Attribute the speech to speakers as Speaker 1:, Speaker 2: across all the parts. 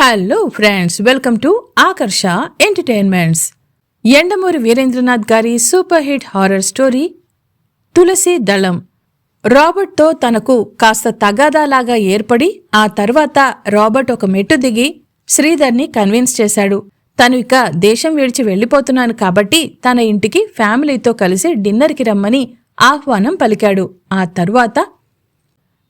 Speaker 1: Hello friends welcome to Akarsha entertainments Yandamuri Veerendranath గారి super hit horror story Tulasi Dalam రాబర్ట్తో తనకు కాస్త తగాదాలాగా ఏర్పడి ఆ తర్వాత రాబర్ట్ ఒక మెట్టు దిగి శ్రీధర్ని కన్విన్స్ చేశాడు. తను ఇక దేశం విడిచి వెళ్ళిపోతున్నాను కాబట్టి తన ఇంటికి ఫ్యామిలీతో కలిసి డిన్నర్కి రమ్మని ఆహ్వానం పలికాడు. ఆ తర్వాత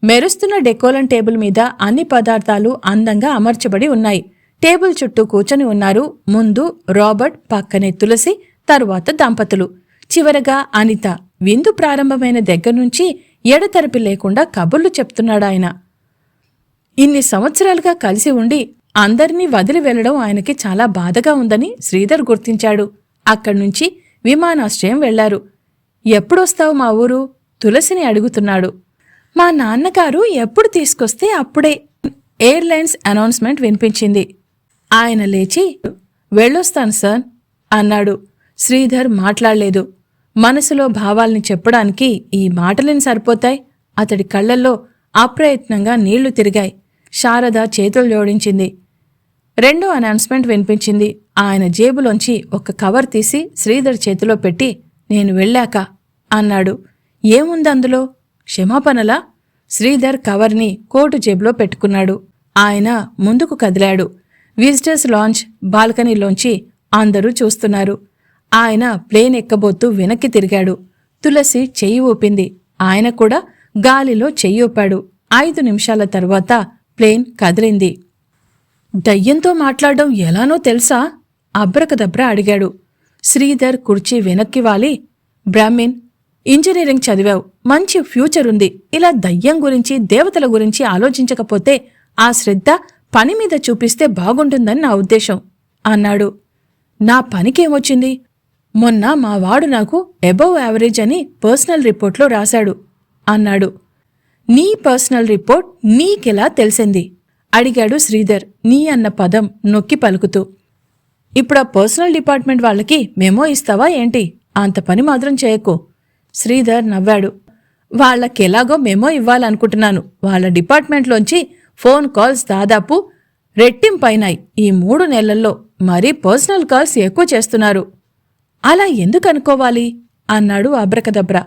Speaker 1: మెరుస్తున్న డెకోలన్ టేబుల్ మీద అన్ని పదార్థాలు అందంగా అమర్చబడి ఉన్నాయి. టేబుల్ చుట్టూ కూర్చొని ఉన్నారు ముందు రాబర్ట్ పక్కనే తులసి తరువాత దంపతులు. చివరగా అనిత విందు ప్రారంభమైన దగ్గర నుంచి ఎడతెరపి లేకుండా కబుర్లు చెప్తున్నాడాయన ఇన్ని సంవత్సరాలుగా కలిసి ఉండి అందరినీ వదిలి వెళ్ళడం ఆయనకి చాలా బాధగా ఉందని శ్రీధర్ గుర్తించాడు. అక్కడ్నుంచి విమానాశ్రయం వెళ్ళారు. ఎప్పుడొస్తావు మా ఊరు? తులసిని అడుగుతున్నాడు. మా నాన్నగారు ఎప్పుడు తీసుకొస్తే అప్పుడే ఎయిర్లైన్స్ అనౌన్స్మెంట్ వినిపించింది. ఆయన లేచి వెళ్ళొస్తాను సార్ అన్నాడు. శ్రీధర్ మాట్లాడలేదు. మనసులో భావాల్ని చెప్పడానికి ఈ మాటలేని సరిపోతాయి? అతడి కళ్ళల్లో అప్రయత్నంగా నీళ్ళు తిరిగాయి. శారద చేతులు జోడించింది. రెండో అనౌన్స్మెంట్ వినిపించింది. ఆయన జేబులోంచి ఒక కవర్ తీసి శ్రీధర్ చేతిలో పెట్టి నేను వెళ్ళాక అన్నాడు. ఏముంది అందులో? క్షమాపణలా శ్రీధర్ కవర్ని కోటు జేబులో పెట్టుకున్నాడు. ఆయన ముందుకు కదిలాడు. విజిటర్స్ లాంచ్ బాల్కనీలోంచి అందరూ చూస్తున్నారు. ఆయన ప్లేన్ ఎక్కబోతూ వెనక్కి తిరిగాడు. తులసి చెయ్యి ఊపింది. ఆయన కూడా గాలిలో చెయ్యి ఊపాడు. ఐదు నిమిషాల తర్వాత ప్లేన్ కదిలింది. దయ్యంతో మాట్లాడడం ఎలానో తెలుసా? అబ్రకదబ్ర అడిగాడు. శ్రీధర్ కుర్చీ వెనక్కి వాలి. బ్రాహ్మిన్ ఇంజనీరింగ్ చదివావు మంచి ఫ్యూచర్ ఉంది. ఇలా దయ్యం గురించి దేవతల గురించి ఆలోచించకపోతే ఆ శ్రద్ధ పని మీద చూపిస్తే బాగుంటుందని నా ఉద్దేశం అన్నాడు. నా పనికేమొచ్చింది మొన్న మా వాడు నాకు ఎబవ్ యావరేజ్ అని పర్సనల్ రిపోర్ట్లో రాశాడు అన్నాడు. నీ పర్సనల్ రిపోర్ట్ నీకెలా తెలిసింది? అడిగాడు శ్రీధర్ నీ అన్న పదం నొక్కి పలుకుతూ. ఇప్పుడు ఆ పర్సనల్ డిపార్ట్మెంట్ వాళ్ళకి మెమో ఇస్తావా ఏంటి? అంత పని మాత్రం చేయకు శ్రీధర్ నవ్వాడు. వాళ్ళకెలాగో మెమో ఇవ్వాలనుకుంటున్నాను. వాళ్ళ డిపార్ట్మెంట్లోంచి ఫోన్ కాల్స్ దాదాపు రెట్టింపైనాయి. ఈ మూడు నెలల్లో మరీ పర్సనల్ కాల్స్ ఎక్కువ చేస్తున్నారు. అలా ఎందుకు అనుకోవాలి? అన్నాడు అబ్రకదబ్ర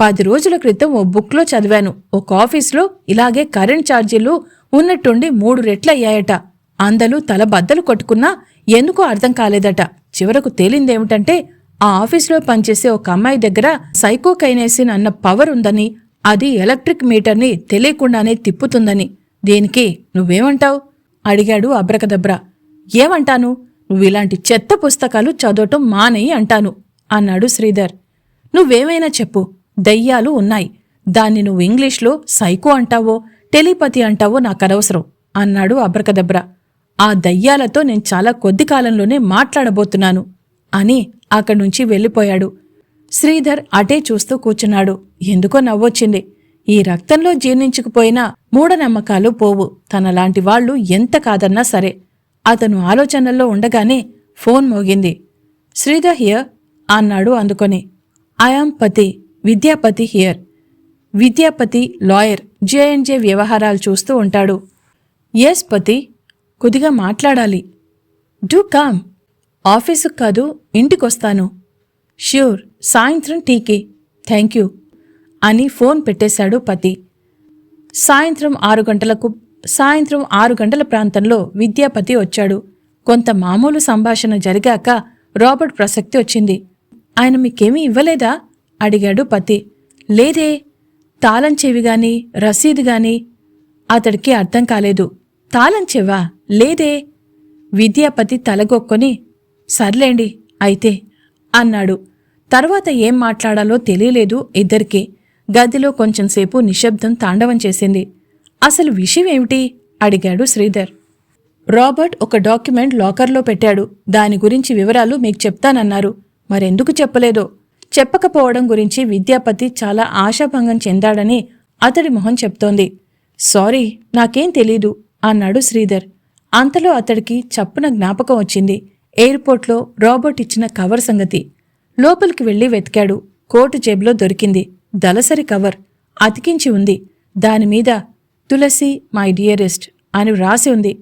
Speaker 1: పది రోజుల క్రితం ఓ బుక్లో చదివాను. ఒక ఆఫీస్లో ఇలాగే కరెంట్ ఛార్జీలు ఉన్నట్టుండి మూడు రెట్లయ్యాయట. అందరూ తల బద్దలు కొట్టుకున్నా ఎందుకో అర్థం కాలేదట. చివరకు తేలిందేమిటంటే ఆ ఆఫీస్లో పనిచేసే ఒక అమ్మాయి దగ్గర సైకోకైనేసిన్ అన్న పవర్ ఉందని అది ఎలక్ట్రిక్ మీటర్ని తెలియకుండానే తిప్పుతుందని. దీనికి? నువ్వేమంటావు? అడిగాడు అబ్రకదబ్రా. ఏమంటాను? నువ్విలాంటి చెత్త పుస్తకాలు చదవటం మానేయి అంటాను అన్నాడు శ్రీధర్. నువ్వేమైనా చెప్పు దయ్యాలు ఉన్నాయి. దాన్ని నువ్వు ఇంగ్లీష్లో సైకో అంటావో టెలిపతి అంటావో నాకనవసరం అన్నాడు అబ్రకదబ్రా. ఆ దయ్యాలతో నేను చాలా కొద్ది కాలంలోనే మాట్లాడబోతున్నాను అని అక్కడి నుంచి వెళ్ళిపోయాడు. శ్రీధర్ అటే చూస్తూ కూర్చున్నాడు. ఎందుకో నవ్వొచ్చింది. ఈ రక్తంలో జీర్ణించుకుపోయిన మూఢనమ్మకాలు పోవు. తనలాంటి వాళ్ళు ఎంత కాదన్నా సరే. అతను ఆలోచనల్లో ఉండగానే ఫోన్ మోగింది. శ్రీధర్ హియర్ అన్నాడు అందుకొని. ఐఆమ్ పతి Vidyapati here. Vidyapati lawyer JNJ వ్యవహారాలు చూస్తూ ఉంటాడు. ఎస్ పతి కొద్దిగా మాట్లాడాలి. Do come. ఆఫీసుకు కాదు ఇంటికొస్తాను. ష్యూర్ సాయంత్రం టీకి. Thank you. అని ఫోన్ పెట్టేశాడు పతి. సాయంత్రం ఆరు గంటలకు సాయంత్రం ఆరు గంటల ప్రాంతంలో విద్యాపతి వచ్చాడు. కొంత మామూలు సంభాషణ జరిగాక రాబర్ట్ ప్రసక్తి వచ్చింది. ఆయన మీకేమీ ఇవ్వలేదా? అడిగాడు పతి. లేదే. తాళం చెవి గాని రసీదు గాని. అతడికి అర్థం కాలేదు. తాళం చెవా? లేదే. విద్యాపతి తలగొక్కొని సర్లేండి అయితే అన్నాడు. తర్వాత ఏం మాట్లాడాలో తెలియలేదు ఇద్దరికీ. గదిలో కొంచెంసేపు నిశ్శబ్దం తాండవం చేసింది. అసలు విషయం ఏమిటి? అడిగాడు శ్రీధర్. రాబర్ట్ ఒక డాక్యుమెంట్ లాకర్లో పెట్టాడు. దాని గురించి వివరాలు మీకు చెప్తానన్నారు. మరెందుకు చెప్పలేదో? చెప్పకపోవడం గురించి విద్యాపతి చాలా ఆశాభంగం చెందాడని అతడి మొహం చెప్తోంది. సారీ నాకేం తెలీదు అన్నాడు శ్రీధర్. అంతలో అతడికి చప్పున జ్ఞాపకం వచ్చింది. ఎయిర్పోర్ట్లో రాబర్ట్ ఇచ్చిన కవర్ సంగతి. లోపలికి వెళ్ళి వెతికాడు. కోటు జేబులో దొరికింది. దలసరి కవర్. అతికించి ఉంది. దానిమీద తులసి మై డియరెస్ట్ అని వ్రాసి ఉంది.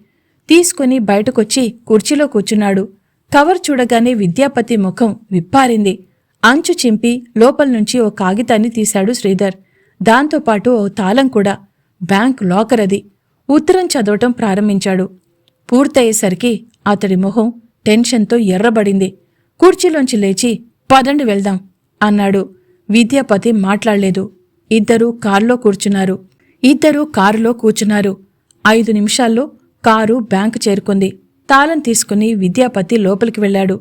Speaker 1: తీసుకుని బయటకొచ్చి కుర్చీలో కూర్చున్నాడు. కవర్ చూడగానే విద్యాపతి ముఖం విప్పారింది. అంచు చింపి లోపల నుంచి ఓ కాగితాన్ని తీశాడు శ్రీధర్. దాంతోపాటు ఓ తాళం కూడా. బ్యాంక్ లాకర్ అది. ఉత్తరం చదవటం ప్రారంభించాడు. పూర్తయ్యేసరికి అతడి మొహం టెన్షన్తో ఎర్రబడింది. కుర్చీలోంచి లేచి పదండి వెళ్దాం అన్నాడు. విద్యాపతి మాట్లాడలేదు. ఇద్దరూ కారులో కూర్చున్నారు. ఇద్దరూ కారులో కూర్చున్నారు. ఐదు నిమిషాల్లో కారు బ్యాంకు చేరుకుంది. తాళం తీసుకుని విద్యాపతి లోపలికి వెళ్ళాడు.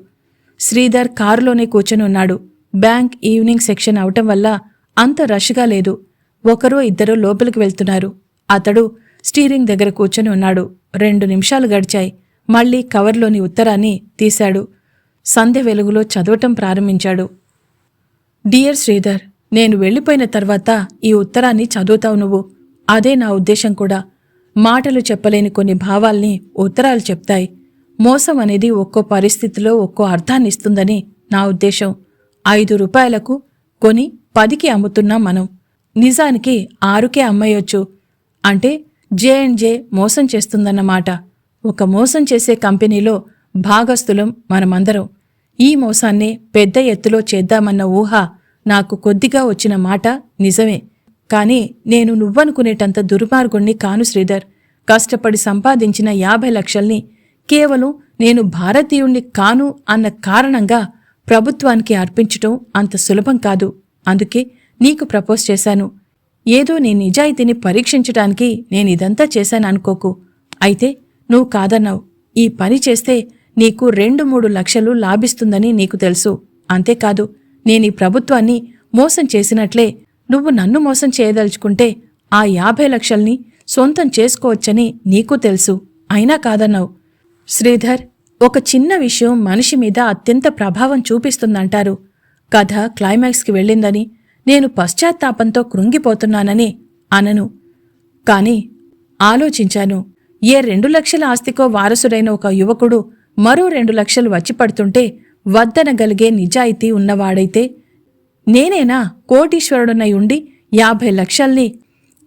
Speaker 1: శ్రీధర్ కారులోనే కూర్చొని ఉన్నాడు. బ్యాంక్ ఈవినింగ్ సెక్షన్ అవటం వల్ల అంత రష్గా లేదు. ఒకరో ఇద్దరో లోపలికి వెళ్తున్నారు. అతడు స్టీరింగ్ దగ్గర కూర్చొని ఉన్నాడు. రెండు నిమిషాలు గడిచాయి. మళ్ళీ కవర్లోని ఉత్తరాన్ని తీశాడు. సంధ్య వెలుగులో చదవటం ప్రారంభించాడు. డియర్ శ్రీధర్ నేను వెళ్ళిపోయిన తర్వాత ఈ ఉత్తరాన్ని చదువుతావు నువ్వు. అదే నా ఉద్దేశం కూడా. మాటలు చెప్పలేని కొన్ని భావాల్ని ఉత్తరాలు చెప్తాయి. మోసం అనేది ఒక్కో పరిస్థితిలో ఒక్కో అర్థాన్ని ఇస్తుందని నా ఉద్దేశం. ఐదు రూపాయలకు కొని పదికి అమ్ముతున్నాం మనం. నిజానికి ఆరుకే అమ్మేయొచ్చు. అంటే జే అండ్ జే మోసం చేస్తుందన్నమాట. ఒక మోసం చేసే కంపెనీలో భాగస్థులం మనమందరం. ఈ మోసాన్నే పెద్ద ఎత్తులో చేద్దామన్న ఊహ నాకు కొద్దిగా వచ్చిన మాట నిజమే. కాని నేను నువ్వనుకునేటంత దుర్మార్గుణ్ణి కాను శ్రీధర్. కష్టపడి సంపాదించిన యాభై లక్షల్ని కేవలం నేను భారతీయుణ్ణి కాను అన్న కారణంగా ప్రభుత్వానికి అర్పించటం అంత సులభం కాదు. అందుకే నీకు ప్రపోజ్ చేశాను. ఏదో నీ నిజాయితీని పరీక్షించటానికి నేనిదంతా చేశాననుకోకు అయితే నువ్వు కాదన్నావు. ఈ పని చేస్తే నీకు రెండు మూడు లక్షలు లాభిస్తుందని నీకు తెలుసు. అంతేకాదు నేనీ ప్రభుత్వాన్ని మోసం చేసినట్లే నువ్వు నన్ను మోసం చేయదలుచుకుంటే ఆ యాభై లక్షల్ని సొంతం చేసుకోవచ్చని నీకు తెలుసు. అయినా కాదన్నావు. శ్రీధర్ ఒక చిన్న విషయం మనిషి మీద అత్యంత ప్రభావం చూపిస్తుందంటారు. కథ క్లైమాక్స్కి వెళ్ళిందని నేను పశ్చాత్తాపంతో కృంగిపోతున్నానని అనను. కాని ఆలోచించాను. ఏ రెండు లక్షల ఆస్తికో వారసుడైన ఒక యువకుడు మరో రెండు లక్షలు వచ్చి పడుతుంటే వద్దనగలిగే నిజాయితీ ఉన్నవాడైతే నేనేనా కోటీశ్వరుడునై ఉండి యాభై లక్షల్ని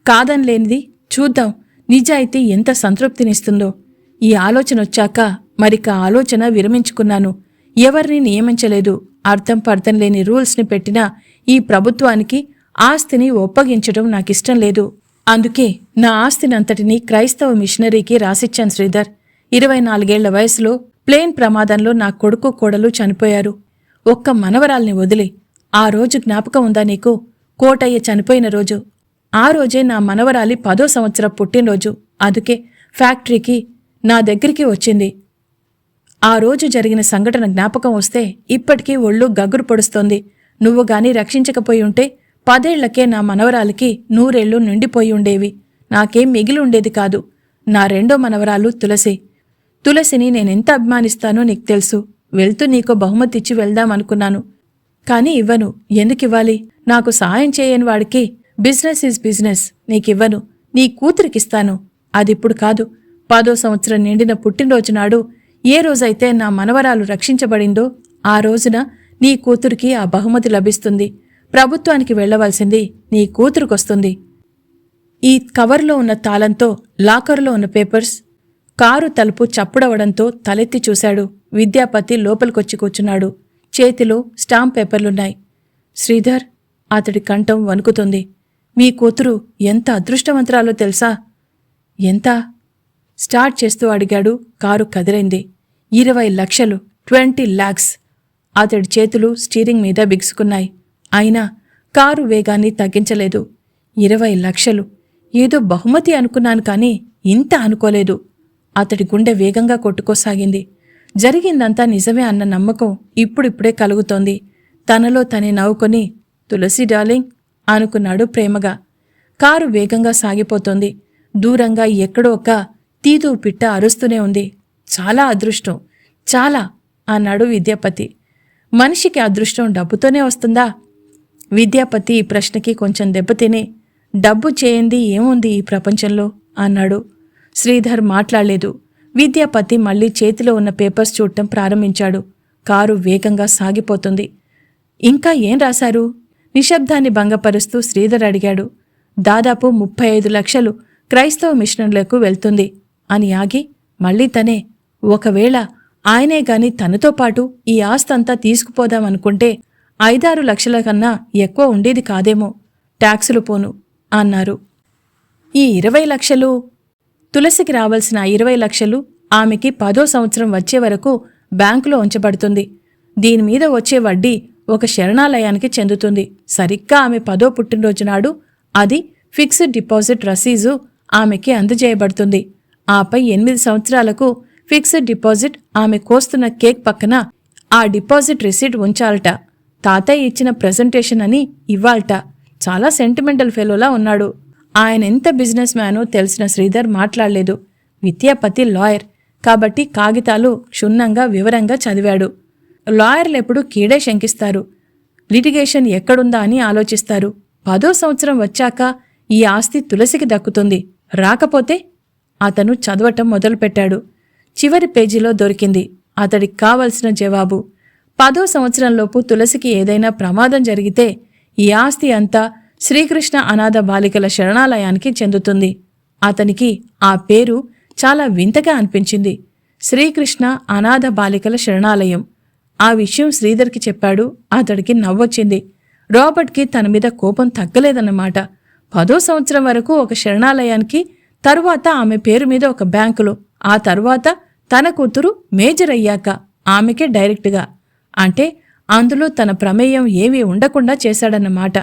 Speaker 1: కాదనలేనిది చూద్దాం నిజాయితీ ఎంత సంతృప్తినిస్తుందో. ఈ ఆలోచన వచ్చాక మరిక ఆలోచన విరమించుకున్నాను. ఎవరిని నియమించలేదు. అర్థం పర్థం లేని రూల్స్ని పెట్టిన ఈ ప్రభుత్వానికి ఆస్తిని ఒప్పగించడం నాకిష్టం లేదు. అందుకే నా ఆస్తినంతటినీ క్రైస్తవ మిషనరీకి రాసిచ్చాను శ్రీధర్. ఇరవై నాలుగేళ్ళ వయసులో ప్లేన్ ప్రమాదంలో నా కొడుకు కోడలు చనిపోయారు. ఒక్క మనవరాల్ని వదిలి ఆ రోజు జ్ఞాపకం ఉందా నీకు? కోటయ్య చనిపోయిన రోజు. ఆ రోజే నా మనవరాలి పదో సంవత్సరం పుట్టినరోజు. అందుకే ఫ్యాక్టరీకి నా దగ్గరికి వచ్చింది. ఆ రోజు జరిగిన సంఘటన జ్ఞాపకం వస్తే ఇప్పటికీ ఒళ్ళు గగ్గురు పొడుస్తోంది. నువ్వు గాని రక్షించకపోయి ఉంటే పదేళ్ళకే నా మనవరాలికి నూరేళ్ళు నిండిపోయి ఉండేవి. నాకేం మిగిలి ఉండేది కాదు. నా రెండో మనవరాలు తులసి. తులసిని నేనెంత అభిమానిస్తానో నీకు తెలుసు. వెళ్తూ నీకో బహుమతి ఇచ్చి వెళ్దామనుకున్నాను కానీ ఇవ్వను. ఎందుకివ్వాలి నాకు సాయం చేయని వాడికి బిజినెస్ ఈజ్ బిజినెస్. నీకివ్వను నీ కూతురికిస్తాను అదిప్పుడు కాదు. పదో సంవత్సరం నిండిన పుట్టినరోజు నాడు ఏ రోజైతే నా మనవరాలు రక్షించబడిందో ఆ రోజున నీ కూతురికి ఆ బహుమతి లభిస్తుంది. ప్రభుత్వానికి వెళ్ళవలసింది నీ కూతురుకొస్తుంది. ఈ కవర్లో ఉన్న తాళంతో లాకర్లో ఉన్న పేపర్స్ కారు తలుపు చప్పుడవడంతో తలెత్తి చూశాడు. విద్యాపతి లోపలికొచ్చి కూర్చున్నాడు. చేతిలో స్టాంప్ పేపర్లున్నాయి. శ్రీధర్ అతడి కంఠం వణుకుతుంది. మీ కూతురు ఎంత అదృష్టవంతరాలో తెలుసా? ఎంత? స్టార్ట్ చేస్తూ అడిగాడు. కారు కదిలింది. ఇరవై లక్షలు ట్వంటీ లాక్స్. అతడి చేతులు స్టీరింగ్ మీద బిగుసుకున్నాయి. అయినా కారు వేగాన్ని తగ్గించలేదు. ఇరవై లక్షలు. ఏదో బహుమతి అనుకున్నాను కానీ ఇంత అనుకోలేదు. అతడి గుండె వేగంగా కొట్టుకోసాగింది. జరిగిందంతా నిజమే అన్న నమ్మకం ఇప్పుడిప్పుడే కలుగుతోంది. తనలో తనే నవ్వుకొని తులసి డార్లింగ్ అనుకున్నాడు ప్రేమగా. కారు వేగంగా సాగిపోతోంది. దూరంగా ఎక్కడో ఒక తీదు పిట్ట అరుస్తూనే ఉంది. చాలా అదృష్టం. చాలా అన్నాడు విద్యాపతి. మనిషికి అదృష్టం డబ్బుతోనే వస్తుందా? విద్యాపతి ఈ ప్రశ్నకి కొంచెం దెబ్బతిని డబ్బు చేయంది ఏముంది ఈ ప్రపంచంలో? అన్నాడు. శ్రీధర్ మాట్లాడలేదు. విద్యాపతి మళ్ళీ చేతిలో ఉన్న పేపర్స్ చూడటం ప్రారంభించాడు. కారు వేగంగా సాగిపోతుంది. ఇంకా ఏం రాశారు? నిశ్శబ్దాన్ని భంగపరుస్తూ శ్రీధర్ అడిగాడు. దాదాపు ముప్పై ఐదు లక్షలు క్రైస్తవ మిషనర్లకు వెళ్తుంది అని ఆగి మళ్ళీ తనే. ఒకవేళ ఆయనే గాని తనతో పాటు ఈ ఆస్తంతా తీసుకుపోదామనుకుంటే ఐదారు లక్షల కన్నా ఎక్కువ ఉండేది కాదేమో. ట్యాక్సులు పోను అన్నారు. ఈ ఇరవై లక్షలు తులసికి రావాల్సిన ఇరవై లక్షలు ఆమెకి పదో సంవత్సరం వచ్చే వరకు బ్యాంకులో ఉంచబడుతుంది. దీని మీద వచ్చే వడ్డీ ఒక శరణాలయానికి చెందుతుంది. సరిగ్గా ఆమె పదో పుట్టినరోజు నాడు అది ఫిక్స్డ్ డిపాజిట్ రసీజు ఆమెకి అందజేయబడుతుంది. ఆపై ఎనిమిది సంవత్సరాలకు ఫిక్స్డ్ డిపాజిట్ ఆమె కోస్తున్న కేక్ పక్కన ఆ డిపాజిట్ రిసీట్ ఉంచాలట. తాతయ్య ఇచ్చిన ప్రెజెంటేషన్ అని ఇవ్వాలట. చాలా సెంటిమెంటల్ ఫెలోలా ఉన్నాడు. ఆయన ఎంత బిజినెస్ మ్యానో తెలిసిన శ్రీధర్ మాట్లాడలేదు. విద్యాపతి లాయర్ కాబట్టి కాగితాలు క్షుణ్ణంగా వివరంగా చదివాడు. లాయర్లు ఎప్పుడు కీడే శంకిస్తారు. లిటిగేషన్ ఎక్కడుందా అని ఆలోచిస్తారు. పదో సంవత్సరం వచ్చాక ఈ ఆస్తి తులసికి దక్కుతుంది. రాకపోతే అతను చదవటం మొదలుపెట్టాడు. చివరి పేజీలో దొరికింది. అతడికి కావలసిన జవాబు పదో సంవత్సరంలోపు తులసికి ఏదైనా ప్రమాదం జరిగితే ఈ ఆస్తి అంతా శ్రీకృష్ణ అనాథ బాలికల శరణాలయానికి చెందుతుంది. అతనికి ఆ పేరు చాలా వింతగా అనిపించింది. శ్రీకృష్ణ అనాథ బాలికల శరణాలయం. ఆ విషయం శ్రీధర్కి చెప్పాడు. అతడికి నవ్వొచ్చింది. రాబర్ట్కి తన మీద కోపం తగ్గలేదన్నమాట. పదో సంవత్సరం వరకు ఒక శరణాలయానికి తరువాత ఆమె పేరు మీద ఒక బ్యాంకులో. ఆ తర్వాత తన కూతురు మేజర్ అయ్యాక ఆమెకే డైరెక్ట్గా. అంటే అందులో తన ప్రమేయం ఏమీ ఉండకుండా చేశాడన్నమాట.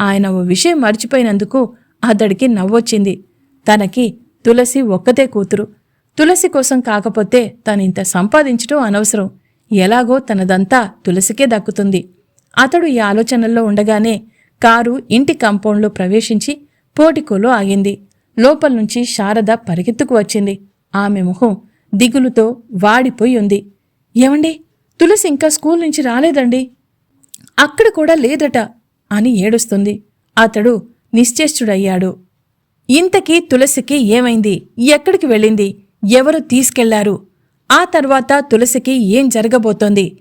Speaker 1: ఆయన ఓ విషయం మర్చిపోయినందుకు అతడికి నవ్వొచ్చింది. తనకి తులసి ఒక్కతే కూతురు. తులసి కోసం కాకపోతే తనింత సంపాదించడం అనవసరం. ఎలాగో తనదంతా తులసికే దక్కుతుంది. అతడు ఈ ఆలోచనల్లో ఉండగానే కారు ఇంటి కంపౌండ్లో ప్రవేశించి పోటికోలో ఆగింది. లోపల నుంచి శారద పరిగెత్తుకు వచ్చింది. ఆమె మొహం దిగులుతో వాడిపోయి ఉంది. ఏమండి? తులసి ఇంకా స్కూల్ నుంచి రాలేదండి. అక్కడ కూడా లేదట అని ఏడుస్తుంది. అతడు నిశ్చేష్టుడయ్యాడు. ఇంతకీ తులసికి ఏమైంది? ఎక్కడికి వెళ్ళింది? ఎవరు తీసుకెళ్ళారు? ఆ తర్వాత తులసికి ఏం జరగబోతోంది?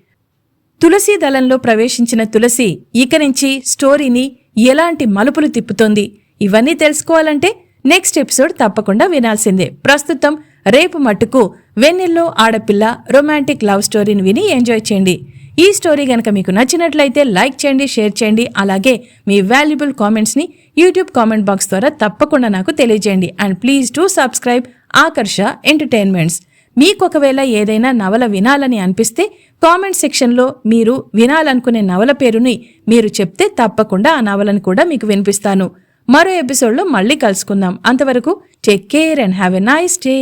Speaker 1: తులసి దళంలో ప్రవేశించిన తులసి ఇక నుంచి స్టోరీని ఎలాంటి మలుపులు తిప్పుతోంది? ఇవన్నీ తెలుసుకోవాలంటే నెక్స్ట్ ఎపిసోడ్ తప్పకుండా వినాల్సిందే. ప్రస్తుతం రేపు మట్టుకు వెన్నెల్లో ఆడపిల్ల రొమాంటిక్ లవ్ స్టోరీని విని ఎంజాయ్ చేయండి. ఈ స్టోరీ గనక మీకు నచ్చినట్లయితే లైక్ చేయండి షేర్ చేయండి అలాగే మీ వాల్యుబుల్ కామెంట్స్ని యూట్యూబ్ కామెంట్ బాక్స్ ద్వారా తప్పకుండా నాకు తెలియజేయండి. And please to subscribe Akarsha entertainments. మీకు ఒకవేళ ఏదైనా నవల వినాలని అనిపిస్తే కామెంట్ సెక్షన్లో మీరు వినాలనుకునే నవల పేరుని మీరు చెప్తే తప్పకుండా ఆ నవలను కూడా మీకు వినిపిస్తాను. మరో ఎపిసోడ్లో మళ్ళీ కలుసుకుందాం. అంతవరకు take care and have a nice day.